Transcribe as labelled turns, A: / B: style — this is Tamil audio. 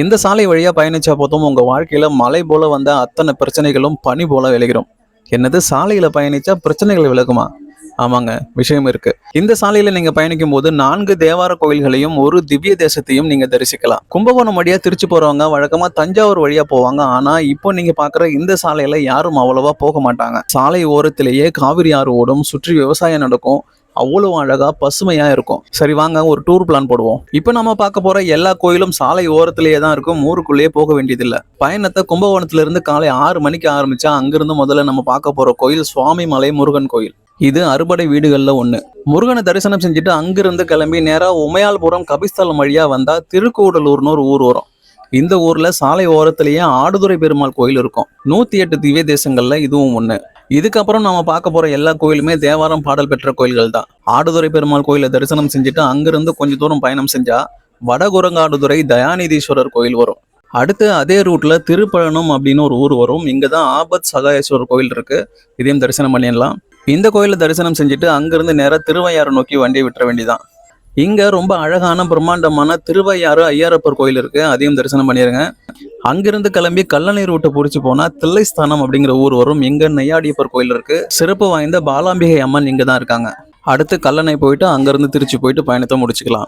A: இந்த சாலை வழியாக பயணிச்சா போதும் உங்கள் வாழ்க்கையில் மலை போல வந்த அத்தனை பிரச்சனைகளும் பனி போல விளைகிறோம் என்னது சாலையில் பயணிச்சா பிரச்சனைகள் விலகுமா? ஆமாங்க விஷயம் இருக்கு. இந்த சாலையில நீங்க பயணிக்கும் போது நான்கு தேவார கோயில்களையும் ஒரு திவ்ய தேசத்தையும் நீங்க தரிசிக்கலாம். கும்பகோணம் வழியா திருச்சி போறவங்க வழக்கமா தஞ்சாவூர் வழியா போவாங்க. ஆனா இப்போ நீங்க பாக்குற இந்த சாலையில யாரும் அவ்வளவா போக மாட்டாங்க. சாலை ஓரத்திலேயே காவிரி ஆறு ஓடும் சுற்றி விவசாயம் நடக்கும். அவ்வளவு அழகா பசுமையா இருக்கும். சரி வாங்க ஒரு டூர் பிளான் போடுவோம். இப்போ நம்ம பார்க்க போற எல்லா கோயிலும் சாலை ஓரத்திலேயே தான் இருக்கும். ஊருக்குள்ளேயே போக வேண்டியதில்லை. பயணத்தை கும்பகோணத்துல இருந்து காலை ஆறு மணிக்கு ஆரம்பிச்சா அங்கிருந்து முதல்ல நம்ம பார்க்க போற கோயில் சுவாமி மலை முருகன் கோயில். இது அறுபடை வீடுகளில் ஒன்று முருகனை தரிசனம் செஞ்சுட்டு அங்கிருந்து கிளம்பி நேராக உமையால்புரம் கபிஸ்தலம் வழியாக வந்தால் திருக்கூடலூர்னு ஒரு ஊர் வரும். இந்த ஊர்ல சாலை ஓரத்திலேயே ஆடுதுறை பெருமாள் கோயில் இருக்கும். நூத்தி எட்டு திவ்ய தேசங்கள்ல இதுவும் ஒண்ணு. இதுக்கப்புறம் நாம பார்க்க போகிற எல்லா கோயிலுமே தேவாரம் பாடல் பெற்ற கோயில்கள் தான் ஆடுதுறை பெருமாள் கோயிலை தரிசனம் செஞ்சுட்டு அங்கிருந்து கொஞ்ச தூரம் பயணம் செஞ்சா வடகுரங்காடுதுறை தயாநிதீஸ்வரர் கோயில் வரும். அடுத்து அதே ரூட்ல திருப்பழனம் அப்படின்னு ஒரு ஊர் வரும். இங்கே தான் ஆபத் சகாயேஸ்வரர் கோயில் இருக்கு. இதையும் தரிசனம் பண்ணிடலாம். இந்த கோயிலில் தரிசனம் செஞ்சுட்டு அங்கிருந்து நேரா திருவையாறு நோக்கி வண்டியை விட்டுற வேண்டியதான் இங்க ரொம்ப அழகான பிரம்மாண்டமான திருவையாறு ஐயாரப்பர் கோயில் இருக்கு. அதையும் தரிசனம் பண்ணிருங்க. அங்கிருந்து கிளம்பி கல்லணை ரூட்டை பிடிச்சி போனா தில்லைஸ்தானம் அப்படிங்கிற ஊர் வரும். இங்க நெய்யாடியப்பர் கோயில் இருக்கு. சிறப்பு வாய்ந்த பாலாம்பிகை அம்மன் இங்க தான் இருக்காங்க. அடுத்து கல்லணை போயிட்டு அங்கிருந்து திருச்சி போயிட்டு பயணத்தை முடிச்சுக்கலாம்.